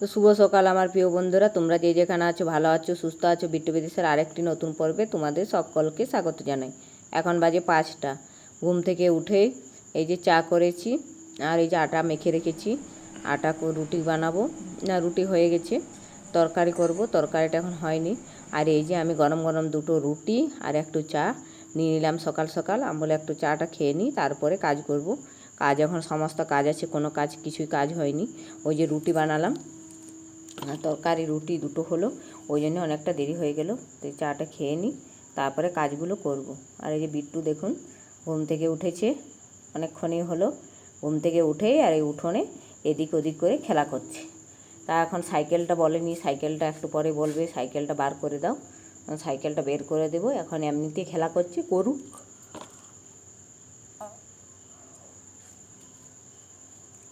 তো শুভ সকাল আমার প্রিয় বন্ধুরা। তোমরা যে যেখানে আছো, ভালো আছো, সুস্থ আছো, বিট্টু বিদেশের আরেকটি নতুন পর্বে তোমাদের সকলকে স্বাগত জানাই। এখন বাজে পাঁচটা। ঘুম থেকে উঠে এই যে চা করেছি আর এই যে আটা মেখে রেখেছি। আটা রুটি বানাবো। না, রুটি হয়ে গেছে। তরকারি করব। তরকারিটা এখন হয়নি। আর এই যে আমি গরম গরম দুটো রুটি আর একটু চা নিয়ে নিলাম সকাল সকাল। আমি বলে একটু চাটা খেয়ে নিই, তারপরে কাজ করব। কাজ এখন সমস্ত কাজ আছে, কোনো কাজ কিছুই কাজ হয়নি। ওই যে রুটি বানালাম। তরকারি, রুটি দুটো হলো, ওই জন্য অনেকটা দেরি হয়ে গেল। তো চাটা খেয়ে নিই, তারপরে কাজগুলো করব। আর এই যে বিট্টু দেখুন, ঘুম থেকে উঠেছে, অনেকক্ষণই হলো, ঘুম থেকে উঠেই আর এই উঠোনে এদিক ওদিক করে খেলা করছে। তা এখন সাইকেলটা বলেনি, সাইকেলটা একটু পরে বলবে, সাইকেলটা বার করে দাও। সাইকেলটা বের করে দেবো, এখন এমনিতে খেলা করছে, করুক।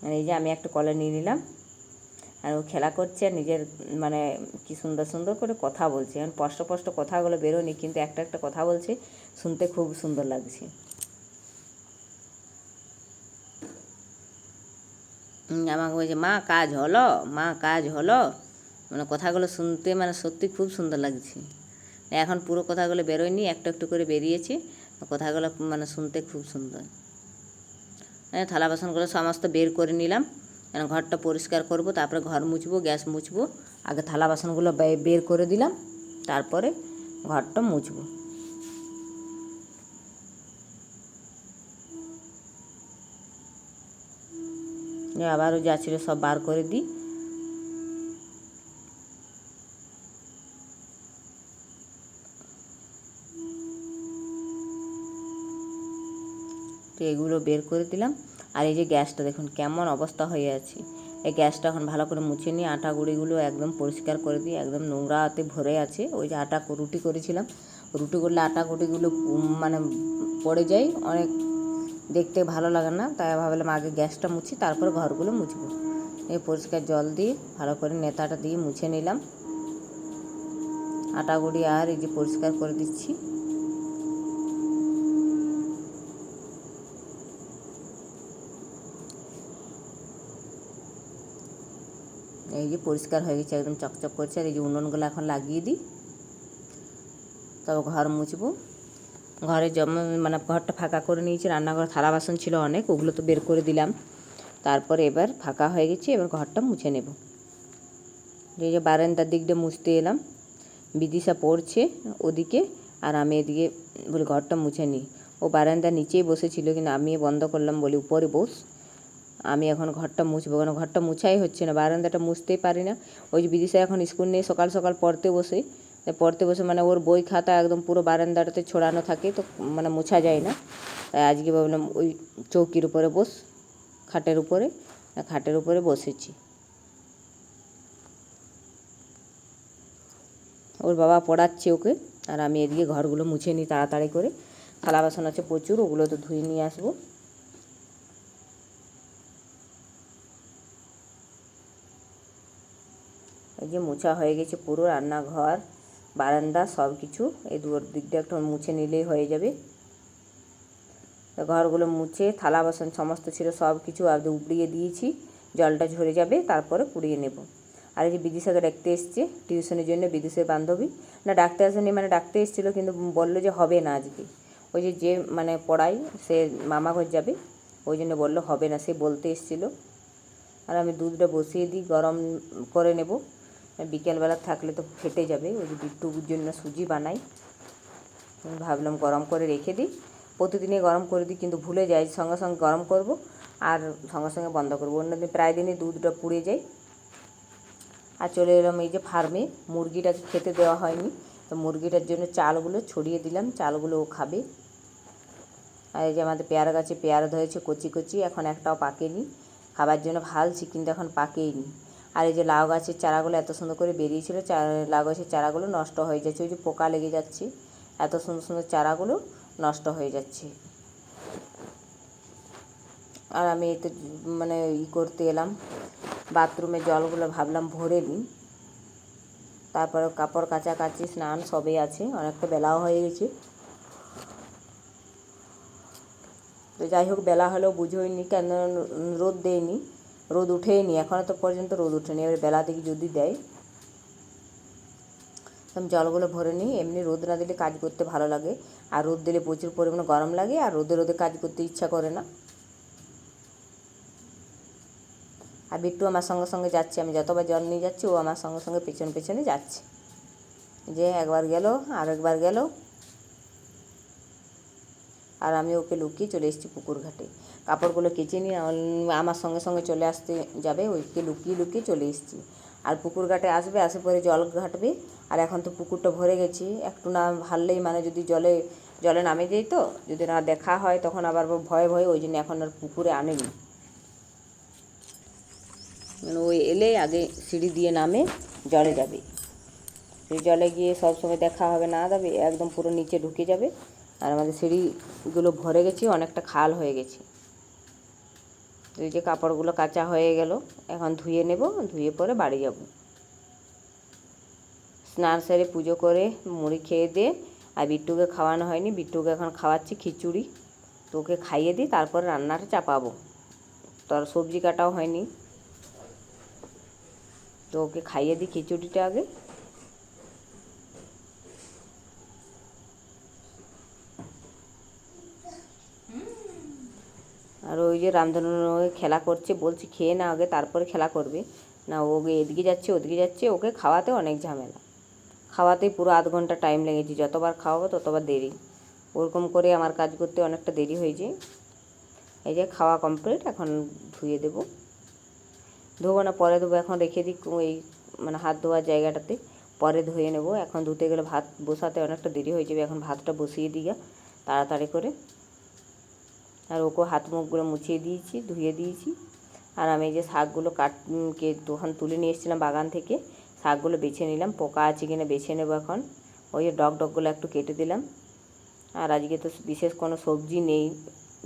আর এই যে আমি একটা কলে নিয়ে নিলাম। আর ও খেলা করছে, নিজের মানে কি সুন্দর সুন্দর করে কথা বলছে। এখন স্পষ্ট স্পষ্ট কথাগুলো বেরোনি কিন্তু একটা একটা কথা বলছে, শুনতে খুব সুন্দর লাগছে। আমাকে বলছে, মা, কাজ হলো? মা, কাজ হলো? মানে কথাগুলো শুনতে মানে সত্যি খুব সুন্দর লাগছে। এখন পুরো কথাগুলো বেরোয়নি, একটু একটু করে বেরিয়েছে। কথাগুলো মানে শুনতে খুব সুন্দর। হ্যাঁ থালা বাসনগুলো সমস্ত বের করে নিলাম। এখন ঘরটা পরিষ্কার করব, তারপরে ঘর মুছবো, গ্যাস মুছবো, আগে থালা বাসনগুলো বের করে দিলাম, তারপরে ঘরটা মুছবো। আবারও যা ছিল সব বার করে দিই। এগুলো বের করে দিলাম। আর এই যে গ্যাসটা দেখুন কেমন অবস্থা হয়ে আছে। এই গ্যাসটা এখন ভালো করে মুছে নিয়ে আটা গুঁড়িগুলো একদম পরিষ্কার করে দিই একদম নোংরাতে ভরে আছে। ওই যে আটা রুটি করেছিলাম। রুটি করলে আটা গুঁড়িগুলো মানে পড়ে যায়। অনেক দেখতে ভালো লাগে না। তাই ভাবলাম আগে গ্যাসটা মুছি, তারপর ঘরগুলো মুছবো। এই পরিষ্কার জল দিয়ে ভালো করে নেতাটা দিয়ে মুছে নিলাম। আটা গুঁড়ি আর এই যে পরিষ্কার করে দিচ্ছি। এই যে পরিষ্কার হয়ে গেছে, একদম চকচক করছে। আর এই যে উনুনগুলো এখন লাগিয়ে দিই। তবে ঘর মুছবো। ঘরে জমা মানে ঘরটা ফাঁকা করে নিয়েছি। রান্নাঘর, থালা বাসন ছিল অনেক, ওগুলো তো বের করে দিলাম। তারপরে এবার ফাঁকা হয়ে গেছে, এবার ঘরটা মুছে নেব। এই যে বারান্দার দিকটা মুছতে এলাম। বিদিশা পড়ছে ওদিকে, আর আমি এদিকে বলি ঘরটা মুছে নিই ও বারান্দার নিচেই বসেছিল, কিন্তু আমি বন্ধ করলাম বলি উপরে বস। আমি এখন ঘরটা মুছবো কেন? ঘরটা মুছাই হচ্ছে না, বারান্দাটা মুছতেই পারি না। ওই যে বিদিশা এখন স্কুল নিয়ে সকাল সকাল পড়তে বসে পড়তে বসে মানে ওর বই খাতা একদম পুরো বারান্দাটাতে ছড়ানো থাকে, তো মানে মোছা যায় না। তাই আজকে ভাবলাম ওই চৌকির উপরে বস, খাটের উপরে খাটের উপরে বসেছি। ওর বাবা পড়াচ্ছে ওকে, আর আমি এদিকে ঘরগুলো মুছে নিই তাড়াতাড়ি করে। থালা বাসন আছে প্রচুর, ওগুলো তো ধুয়ে নিয়ে আসব। এই যে মোছা হয়ে গেছে পুরো রান্নাঘর, বারান্দা সব কিছু এই দুয়ার দিকটা একটু মুছে নিলেই হয়ে যাবে। ঘরগুলো মুছে, থালা বাসন সমস্ত ছিল সব কিছু আগে উপড়িয়ে দিয়েছি। জলটা ঝরে যাবে, তারপরে পুড়িয়ে নেব। আর এই যে বিদিশাকে ডাকতে এসছে, টিউশনের জন্য বিদেশের বান্ধবী। না, ডাকতে আসেনি মানে ডাকতে এসেছিল, কিন্তু বলল যে হবে না আজকে। ওই যে যে মানে পড়াই সে মামা ঘর যাবে। ওই জন্য বলল হবে না, সে বলতে এসেছিল। আর আমি দুধটা বসিয়ে দিই, গরম করে নেব। বিকেলবেলা থাকলে তো ফেটে যাবে, ওই বিট্টুর জন্য সুজি বানাই। ভাবলাম গরম করে রেখে দিই। প্রতিদিনই গরম করে দিই, কিন্তু ভুলে যাই, সঙ্গে সঙ্গে গরম করব আর সঙ্গে সঙ্গে বন্ধ করব। অন্যদিন প্রায় দিনই দুধটা পুড়ে যায়। আর চলে এলাম এই যে ফার্মে মুরগিটাকে খেতে দেওয়া হয়নি। তো মুরগিটার জন্য চালগুলো ছড়িয়ে দিলাম, চালগুলো ও খাবে। আর এই যে আমাদের পেয়ারা গাছে পেয়ারা ধরেছে, কচি কচি, এখন একটাও পাকেনি। খাবার জন্য ভালছি, কিন্তু এখন পাকেইনি। আর এই যে লাউ গাছের চারাগুলো এত সুন্দর করে বেরিয়েছিল লাউ গাছের চারাগুলো নষ্ট হয়ে যাচ্ছে। ওই যে পোকা লেগে যাচ্ছে, এত সুন্দর সুন্দর চারাগুলো নষ্ট হয়ে যাচ্ছে। আর আমি এতে মানে ই করতে এলাম, বাথরুমে জলগুলো ভাবলাম ভরে নিই। তারপরে কাপড় কাচাকাচি, স্নান সবই আছে, অনেকটা বেলাও হয়ে গেছে। তো যাই হোক, বেলা হলেও বুঝোইনি কেন রোদ দেয়নি। রোদ উঠেই নি এখনও তো পর্যন্ত রোদ উঠেনি। এবার বেলা দিকে যদি দেয়। আমি জলগুলো ভরে নিই, এমনি রোদ না দিলে কাজ করতে ভালো লাগে। আর রোদ দিলে প্রচুর পরিমাণে গরম লাগে, আর রোদে রোদে কাজ করতে ইচ্ছা করে না। আর বিট্টু আমার সঙ্গে সঙ্গে যাচ্ছে, আমি যতবার জল নিয়ে যাচ্ছি, ও আমার সঙ্গে সঙ্গে পেছন পেছনে যাচ্ছে। যে একবার গেল, আর একবার গেল। আর আমি ওকে লুকিয়ে চলে এসেছি পুকুর ঘাটে। কাপড়গুলো কেচে নিয়ে আমার সঙ্গে সঙ্গে চলে আসতে যাবে ওইকে লুকিয়ে লুকিয়ে চলে এসেছি। আর পুকুর ঘাটে আসবে আসে পরে জল ঘাটবে। আর এখন তো পুকুরটা ভরে গেছি, একটু না ভাললেই মানে যদি জলে জলে নামে যাই তো, যদি না দেখা হয় তখন আবার ভয়ে ভয়ে ওই জন্য এখন আর পুকুরে আনেনি। মানে ওই এলে আগে সিঁড়ি দিয়ে নামে, জলে যাবে। সেই জলে গিয়ে সব সময় দেখা হবে, না যাবে, একদম পুরো নিচে ঢুকে যাবে। আর আমাদের সিঁড়িগুলো ভরে গেছে, অনেকটা খাল হয়ে গেছে। এই যে কাপড়গুলো কাঁচা হয়ে গেল, এখন ধুয়ে নেব, ধুয়ে পরে বাড়ি যাব। স্নান সেরে পুজো করে মুড়ি খেয়ে দিয়ে আর বিট্টুকে খাওয়ানো হয়নি, বিট্টুকে এখন খাওয়াচ্ছি খিচুড়ি। তো ওকে খাইয়ে দিই, তারপরে রান্নাটা চাপাবো। তোর সবজি কাটাও হয়নি। তো ওকে খাইয়ে দিই খিচুড়িটা আগে। আর ওই যে রামধনু খেলা করছে, বলছি খেয়ে না আগে, তারপরে খেলা করবে। না ওকে এদিকে যাচ্ছে, ওদিকে যাচ্ছে, ওকে খাওয়াতে অনেক ঝামেলা। খাওয়াতেই পুরো আধ ঘণ্টা টাইম লেগেছে, যতবার খাওয়াবো ততবার দেরি। ওরকম করে আমার কাজ করতে অনেকটা দেরি হয়ে যায় এই যে খাওয়া কমপ্লিট এখন ধুয়ে দেবো। ধোবো না, পরে ধোবো, এখন রেখে দিই এই মানে হাত ধোয়ার জায়গাটাতে। পরে ধুয়ে নেব। এখন ধুতে গেলে ভাত বসাতে অনেকটা দেরি হয়ে যাবে, এখন ভাতটা বসিয়ে দিই তাড়াতাড়ি করে। আর ওকে হাত মুখগুলো মুছিয়ে দিয়েছি, ধুয়ে দিয়েছি। আর আমি যে শাকগুলো কাট কে তখন তুলে নিয়ে এসেছিলাম বাগান থেকে, শাকগুলো বেছে নিলাম, পোকা আছে কিনা বেছে নেব এখন। ওই যে ডগ ডগগুলো একটু কেটে দিলাম। আর আজকে তো বিশেষ কোনো সবজি নেই।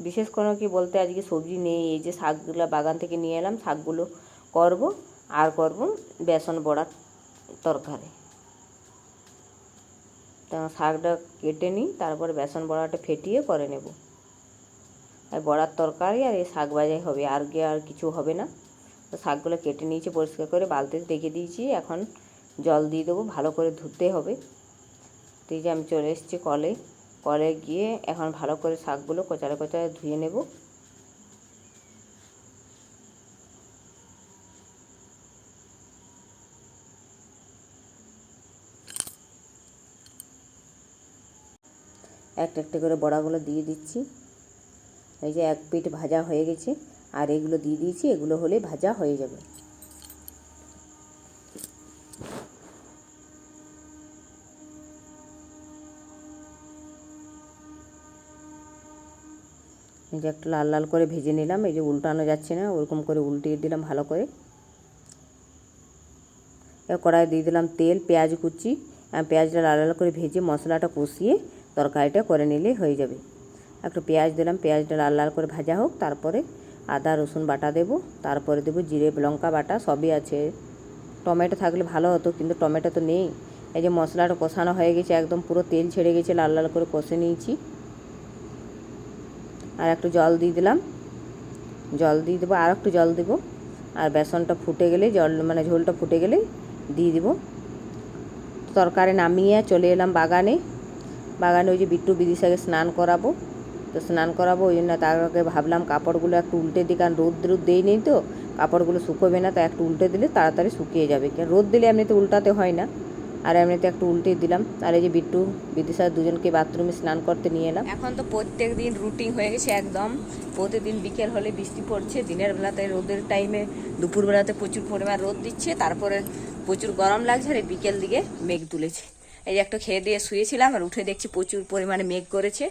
বিশেষ কোনো কি বলতে আজকে সবজি নেই, এই যে শাকগুলো বাগান থেকে নিয়ে এলাম, শাকগুলো করব, আর করব বেসন বড়ার তরকারি। তো শাকটা কেটে নিই, তারপরে বেসন বড়াটা ফেটিয়ে করে নেব। আর বড়ার তরকারি আর এই শাক ভাজাই হবে। আর গিয়ে আর কিছু হবে না। তো শাকগুলো কেটে নিয়েছি, পরিষ্কার করে বালতিতে রেখে দিয়েছি। এখন জল দিয়ে দেবো, ভালো করে ধুতে হবে। তো এই যে আমি চলে এসেছি কলে। কলে গিয়ে এখন ভালো করে শাকগুলো কোচারে কোচারে ধুয়ে নেব। একটা একটা করে বড়াগুলো দিয়ে দিচ্ছি। এই যে এক পিঠ ভাজা হয়ে গেছে, আর এগুলো দিয়ে দিয়েছি, এগুলো হলে ভাজা হয়ে যাবে। এই যে একটা লাল লাল করে ভেজে নিলাম, এই যে উল্টানো যাচ্ছে না, ওরকম করে উল্টিয়ে দিলাম ভালো করে। কড়াইয়ে দিয়ে দিলাম তেল, পেঁয়াজ কুচি। আর পেঁয়াজটা লাল লাল করে ভেজে মশলাটা কষিয়ে তরকারিটা করে নিলেই হয়ে যাবে। একটু পেঁয়াজ দিলাম, পেঁয়াজটা লাল লাল করে ভাজা হোক, তারপরে আদা, রসুন বাটা দেবো, তারপরে দেবো জিরে, লঙ্কা বাটা, সবই আছে। টমেটো থাকলে ভালো হতো, কিন্তু টমেটো তো নেই। এই যে মশলাটা কষানো হয়ে গেছে, একদম পুরো তেল ছেড়ে গেছে, লাল লাল করে কষে নিয়েছি। আর একটু জল দিয়ে দিলাম। জল দিয়ে দেবো, আর একটু জল দেবো। আর বেসনটা ফুটে গেলে, জল মানে ঝোলটা ফুটে গেলে দিয়ে দিব। তরকারি নামিয়ে চলে এলাম বাগানে। বাগানে ওই যে বিট্টু বিদিশাকে স্নান করাবো। তো স্নান করাবো, ওই জন্য তার আগে ভাবলাম কাপড়গুলো একটু উল্টে দিই, কারণ রোদ রোদ দেই নেই তো, কাপড়গুলো শুকোবে না তো একটু উল্টে দিলে তাড়াতাড়ি শুকিয়ে যাবে। কারণ রোদ দিলে এমনিতে উল্টাতে হয় না, আর এমনিতে একটু উল্টে দিলাম। আর এই যে বিট্টু বিদিশা দুজনকে বাথরুমে স্নান করতে নিয়ে এলাম। এখন তো প্রত্যেক দিন রুটিন হয়ে গেছে একদম। প্রতিদিন বিকেল হলে বৃষ্টি পড়ছে, দিনের বেলাতে রোদের টাইমে দুপুরবেলাতে প্রচুর পরিমাণ রোদ দিচ্ছে, তারপরে প্রচুর গরম লাগছে, আর বিকেল দিকে মেঘ তুলেছে। এই যে একটু খেয়ে দিয়ে শুয়েছিলাম, আর উঠে দেখছি প্রচুর পরিমাণে মেঘ করেছে।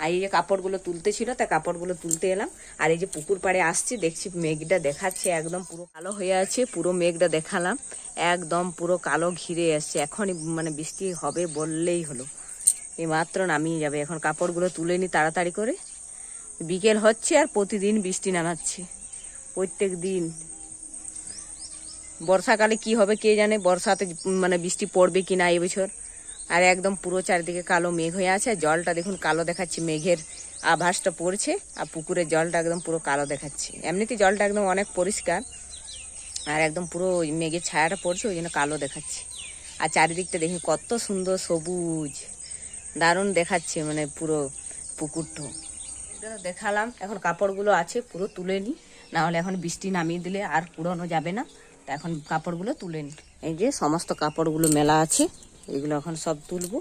আর এই যে কাপড়গুলো তুলতে ছিল, তা কাপড়গুলো তুলতে এলাম। আর এই যে পুকুর পাড়ে আসছি, দেখছি মেঘটা দেখাচ্ছে, একদম পুরো কালো হয়ে আছে, পুরো মেঘটা দেখালাম। একদম পুরো কালো ঘিরে আসছে, এখনই মানে বৃষ্টি হবে বললেই হলো। এই মাত্র নামিয়ে যাবে, এখন কাপড়গুলো তুলে নি তাড়াতাড়ি করে। বিকেল হচ্ছে আর প্রতিদিন বৃষ্টি নামাচ্ছে, প্রত্যেক দিন। বর্ষাকালে কি হবে কে জানে, বর্ষাতে মানে বৃষ্টি পড়বে কি না এবছর আর একদম পুরো চারিদিকে কালো মেঘ হয়ে আছে। জলটা দেখুন, কালো দেখাচ্ছে, মেঘের আভাসটা পড়ছে, আর পুকুরের জলটা একদম পুরো কালো দেখাচ্ছে। এমনিতে জলটা একদম অনেক পরিষ্কার, আর একদম পুরো মেঘের ছায়াটা পড়ছে, ওই জন্য কালো দেখাচ্ছে। আর চারিদিকটা দেখি কত সুন্দর সবুজ। দারুণ দেখাচ্ছে মানে পুরো পুকুরটা। দেখালাম, এখন কাপড়গুলো আছে, পুরো তুলে নিই নাহলে এখন বৃষ্টি নামিয়ে দিলে আর পুরোনো যাবে না। তা এখন কাপড়গুলো তুলে নিই এই যে সমস্ত কাপড়গুলো মেলা আছে। এগুলো এখন সব তুলবো।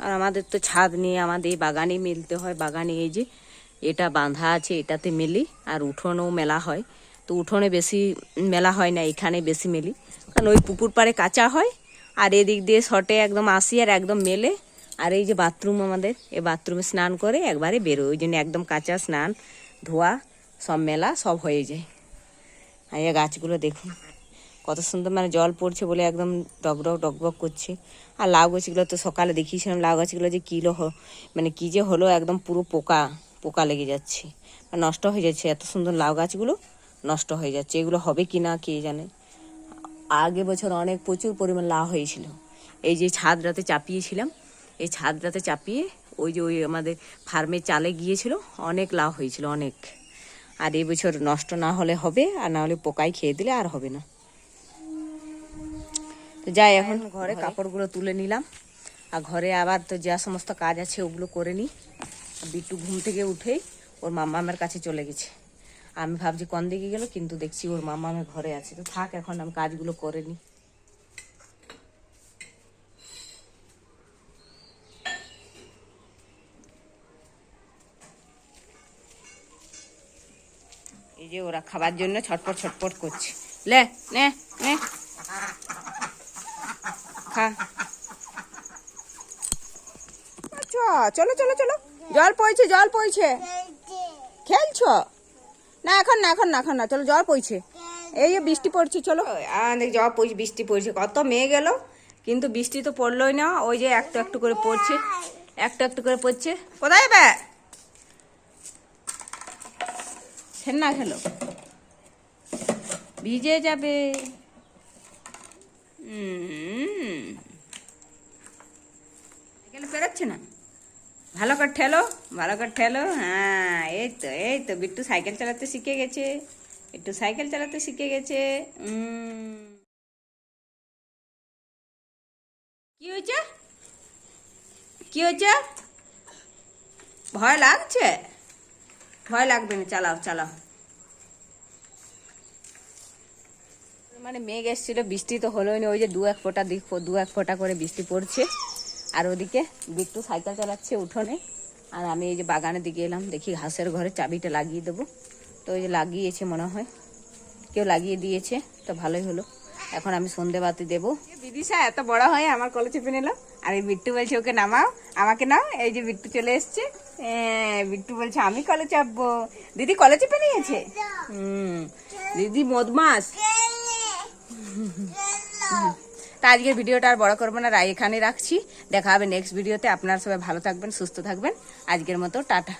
আর আমাদের তো ছাদ নিয়ে আমাদের বাগানে মেলতে হয়। বাগানে এই যে এটা বাঁধা আছে, এটাতে মেলি। আর উঠোনেও মেলা হয়। তো উঠোনে বেশি মেলা হয় না, এখানে বেশি মেলি। কারণ ওই পুকুর পাড়ে কাঁচা হয়। আর এদিক দিয়ে শটে একদম আসি আর একদম মেলে। আর এই যে বাথরুম আমাদের, এই বাথরুমে স্নান করে একবারে বেরোয়। ওই জন্য একদম কাঁচা স্নান, ধোয়া। সব মেলা সব হয়ে যায়। আর এই গাছগুলো দেখুন, কত সুন্দর মানে জল পড়ছে বলে একদম টকটক টকবক করছে। আর লাউ গাছগুলো তো সকালে দেখিয়েছিলাম, লাউ গাছগুলো যে কিলো হ মানে কী যে হলো একদম পুরো পোকা পোকা লেগে যাচ্ছে। নষ্ট হয়ে যাচ্ছে, এত সুন্দর লাউ গাছগুলো নষ্ট হয়ে যাচ্ছে। এগুলো হবে কি না, কে জানে? আগে বছর অনেক প্রচুর পরিমাণ লাউ হয়েছিল। এই যে ছাদরাতে চাপিয়েছিলাম, এই ছাদরাতে চাপিয়ে ওই যে ওই আমাদের ফার্মে চালে গিয়েছিল, অনেক লাউ হয়েছিল, অনেক। আর এই বছর নষ্ট না হলে হবে আর না হলে পোকায় খেয়ে দিলে আর হবে না। তো যাই এখন ঘরে কাপড়গুলো তুলে নিলাম। আর ঘরে আবার তো যা সমস্ত কাজ আছে ওগুলো করে নিই। বিট্টু ঘুম থেকে উঠেই ওর মামামের কাছে চলে গেছে। আমি ভাবছি কোন দিকে গেল কিন্তু দেখছি ওর মামামের ঘরে আছে। তো থাক এখন আমি কাজগুলো করে নিই। যে ওরা খাবার জন্য ছটপট ছটপট করছে। লে নে নে। খা। আচ্ছা চলো চলো চলো। জল পড়ছে জল পড়ছে খেলছো? না এখন না এখন না এখন না। চলো জল পড়ছে এই যে বৃষ্টি পড়ছে চলো। দেখ জল পড়ছে বৃষ্টি পড়ছে। কত মেয়ে গেল কিন্তু বৃষ্টি তো পড়লোই না। ওই যে একটু একটু করে পড়ছে। একটু একটু করে পড়ছে। কোথায় বে? না খেলো। ভিজে যাবে। পেরোচ্ছে না। ভালো করে ঠেলো, ভালো করে ঠেলো। হ্যাঁ এই তো এই তো, বিট্টু সাইকেল চালাতে শিখে গেছে। একটু সাইকেল চালাতে শিখে গেছে। কি হয়েছে? কি হয়েছে? ভয় লাগছে? ভয় লাগবে না, চালাও চালাও। মানে মেঘ এসেছিল, বৃষ্টি তো হলোই না, ওই যে দু এক ফোঁটা দিক দু এক ফোঁটা করে বৃষ্টি পড়ছে। আর ওদিকে বিট্টু সাইকেল চালাচ্ছে উঠোনে। আর আমি এই যে বাগানের দিকে এলাম, দেখি ঘাসের ঘরে চাবিটা লাগিয়ে দেবো। তো ওই যে লাগিয়েছে মনে হয়, কেউ লাগিয়ে দিয়েছে, তো ভালোই হলো। এখন আমি সন্ধে বাতি দেবো। বিদিশা, এত বড় হয় আমার কলে চেপে নিল আর এই বিট্টু বলছে, ওকে নামাও, আমাকে নাও। এই যে বিট্টু চলে এসছে। বিট্টু বলছে, আমি কলে চাপবো দিদি কলে চেপে নিয়েছে হুম। দিদি মদমাস। তা আজকের ভিডিওটা আর বড় করব না এখানে রাখছি। দেখা হবে নেক্সট ভিডিওতে আপনারা সবাই ভালো থাকবেন, সুস্থ থাকবেন। আজকের মতো, টাটা।